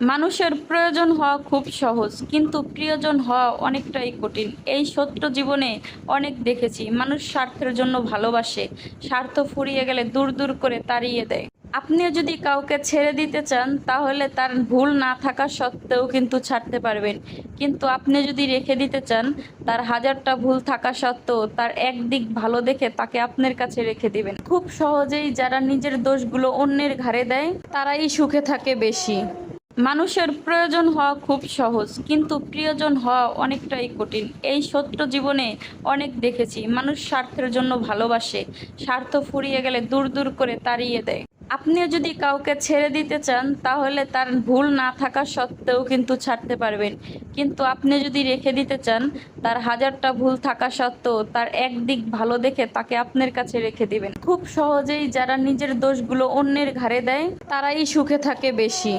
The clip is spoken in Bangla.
মানুষের প্রয়োজন হওয়া খুব সহজ, কিন্তু প্রিয়জন হওয়া অনেকটাই কঠিন। এই সত্য জীবনে অনেক দেখেছি, মানুষ স্বার্থের জন্য ভালোবাসে, স্বার্থ ফুরিয়ে গেলে দূর দূর করে তাড়িয়ে দেয়। আপনিও যদি কাউকে ছেড়ে দিতে চান, তাহলে তার ভুল না থাকা সত্ত্বেও কিন্তু ছাড়তে পারবেন। কিন্তু আপনি যদি রেখে দিতে চান, তার হাজারটা ভুল থাকা সত্ত্বেও তার একদিক ভালো দেখে তাকে আপনার কাছে রেখে দিবেন। খুব সহজেই যারা নিজের দোষগুলো অন্যের ঘাড়ে দেয়, তারাই সুখে থাকে বেশি। মানুষের প্রয়োজন হওয়া খুব সহজ, কিন্তু প্রিয়জন হওয়া অনেকটাই কঠিন। এই সত্য জীবনে অনেক দেখেছি, মানুষ স্বার্থের জন্য ভালোবাসে, স্বার্থ ফুরিয়ে গেলে দূর দূর করে তাড়িয়ে দেয়। আপনিও যদি কাউকে ছেড়ে দিতে চান, তাহলে তার ভুল না থাকা সত্ত্বেও কিন্তু ছাড়তে পারবেন। কিন্তু আপনি যদি রেখে দিতে চান, তার হাজারটা ভুল থাকা সত্ত্বেও তার একদিক ভালো দেখে তাকে আপনার কাছে রেখে দিবেন। খুব সহজেই যারা নিজের দোষগুলো অন্যের ঘাড়ে দেয়, তারাই সুখে থাকে বেশি।